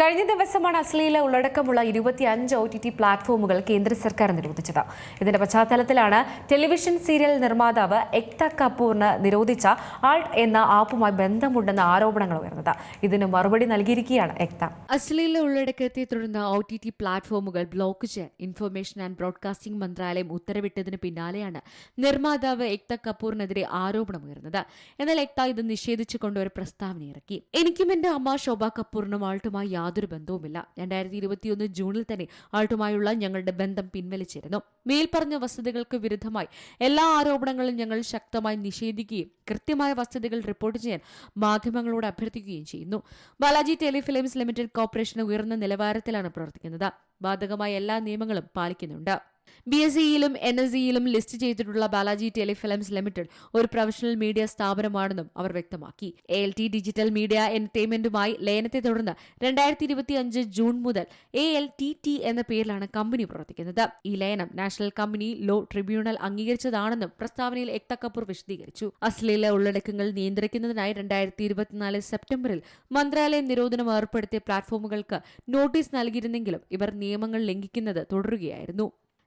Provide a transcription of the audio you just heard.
കഴിഞ്ഞ ദിവസമാണ് അശ്ലീല ഉള്ളടക്കമുള്ള ഇരുപത്തി അഞ്ച് ഒ ടി ടി പ്ലാറ്റ്ഫോമുകൾ കേന്ദ്ര സർക്കാർ നിരോധിച്ചത്. ഇതിന്റെ പശ്ചാത്തലത്തിലാണ് ടെലിവിഷൻ സീരിയൽ നിർമ്മാതാവ് എക്ത കപൂറിന് നിരോധിച്ച ആൾട്ട് എന്ന ആപ്പുമായി ബന്ധമുണ്ടെന്ന ആരോപണങ്ങൾ ഉയർന്നത്. ഇതിന് മറുപടി നൽകിയിരിക്കുകയാണ് എക്ത. അശ്ലീല ഉള്ളടക്കത്തെ തുടർന്ന് ഒ ടി ടി പ്ലാറ്റ്ഫോമുകൾ ബ്ലോക്ക് ചെയ്യാൻ ഇൻഫർമേഷൻ ആൻഡ് ബ്രോഡ്കാസ്റ്റിംഗ് മന്ത്രാലയം ഉത്തരവിട്ടതിന് പിന്നാലെയാണ് നിർമ്മാതാവ് എക്ത കപൂറിനെതിരെ ആരോപണം ഉയർന്നത്. എന്നാൽ എക്ത ഇത് നിഷേധിച്ചുകൊണ്ട് ഒരു പ്രസ്താവന ഇറക്കി. എനിക്കും എന്റെ അമ്മ ശോഭ കപൂറിനും ആൾട്ടുമായി യാതൊരു ബന്ധവുമില്ല. രണ്ടായിരത്തി ഇരുപത്തിയൊന്ന് ജൂണിൽ തന്നെ ആൾട്ടുമായുള്ള ഞങ്ങളുടെ ബന്ധം പിൻവലിച്ചിരുന്നു. മേൽപ്പറഞ്ഞ വസ്തുതകൾക്ക് വിരുദ്ധമായി എല്ലാ ആരോപണങ്ങളും ഞങ്ങൾ ശക്തമായി നിഷേധിക്കുകയും കൃത്യമായ വസ്തുതകൾ റിപ്പോർട്ട് ചെയ്യാൻ മാധ്യമങ്ങളോട് അഭ്യർത്ഥിക്കുകയും ചെയ്യുന്നു. ബാലാജി ടെലിഫിലിംസ് ലിമിറ്റഡ് കോർപ്പറേഷൻ ഉയർന്ന നിലവാരത്തിലാണ് പ്രവർത്തിക്കുന്നത്. ബാധകമായ എല്ലാ നിയമങ്ങളും പാലിക്കുന്നുണ്ട്. ബി എസ് സിയിലും എൻ എസ് സിയിലും ലിസ്റ്റ് ചെയ്തിട്ടുള്ള ബാലാജി ടെലിഫിലിംസ് ലിമിറ്റഡ് ഒരു പ്രൊഫഷണൽ മീഡിയ സ്ഥാപനമാണെന്നും അവർ വ്യക്തമാക്കി. എൽ ടി ഡിജിറ്റൽ മീഡിയ എന്റർടൈൻമെന്റുമായി ലയനത്തെ തുടർന്ന് രണ്ടായിരത്തി ഇരുപത്തി അഞ്ച് ജൂൺ മുതൽ എ എൽ ടി ടി എന്ന പേരിലാണ് കമ്പനി പ്രവർത്തിക്കുന്നത്. ഈ ലയനം നാഷണൽ കമ്പനി ലോ ട്രിബ്യൂണൽ അംഗീകരിച്ചതാണെന്നും പ്രസ്താവനയിൽ എക്ത കപൂർ വിശദീകരിച്ചു. അശ്ലീല ഉള്ളടക്കങ്ങൾ നിയന്ത്രിക്കുന്നതിനായി രണ്ടായിരത്തി ഇരുപത്തിനാല് സെപ്റ്റംബറിൽ മന്ത്രാലയം നിരോധനം ഏർപ്പെടുത്തിയ പ്ലാറ്റ്ഫോമുകൾക്ക് നോട്ടീസ് നൽകിയിരുന്നെങ്കിലും ഇവർ നിയമങ്ങൾ ലംഘിക്കുന്നത് തുടരുകയായിരുന്നു.